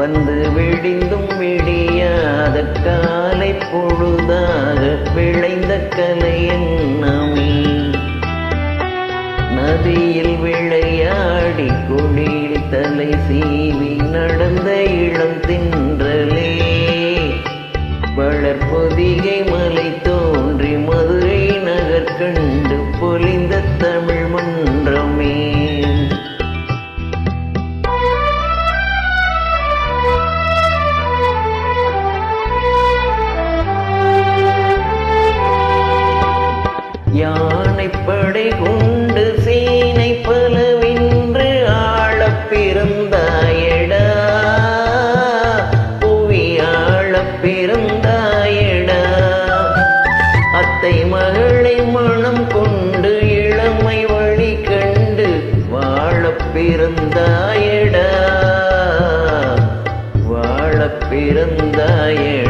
வந்து விடிந்தும் விடியாத காலை பொழுதாக விளைந்த கலை என்னமே நதியில் விளையாடி கொடியில் தலை சீவி நடந்த இளம் தின்றலே. வளர்பொதிகை மலை தோன்றி மதுரை நகர் கண்டு பொலிந்த தமிழ் மன்றமே. யானைப்படை கொண்டு சீனை பலவின்று ஆளப் பிறந்தாயடா. புவி ஆளப் பிறந்தாயடா. அத்தை மகளை மனம் கொண்டு இளமை வழி கண்டு வாழப் பிறந்தாயடா. வாழப் பிறந்தாயடா.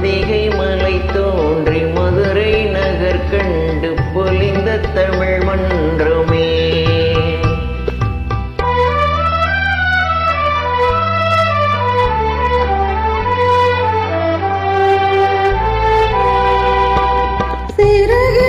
பொதிகை மலை தோன்றி மதுரை நகர் கண்டு பொலிந்த தமிழ் மன்றமே. சிறகு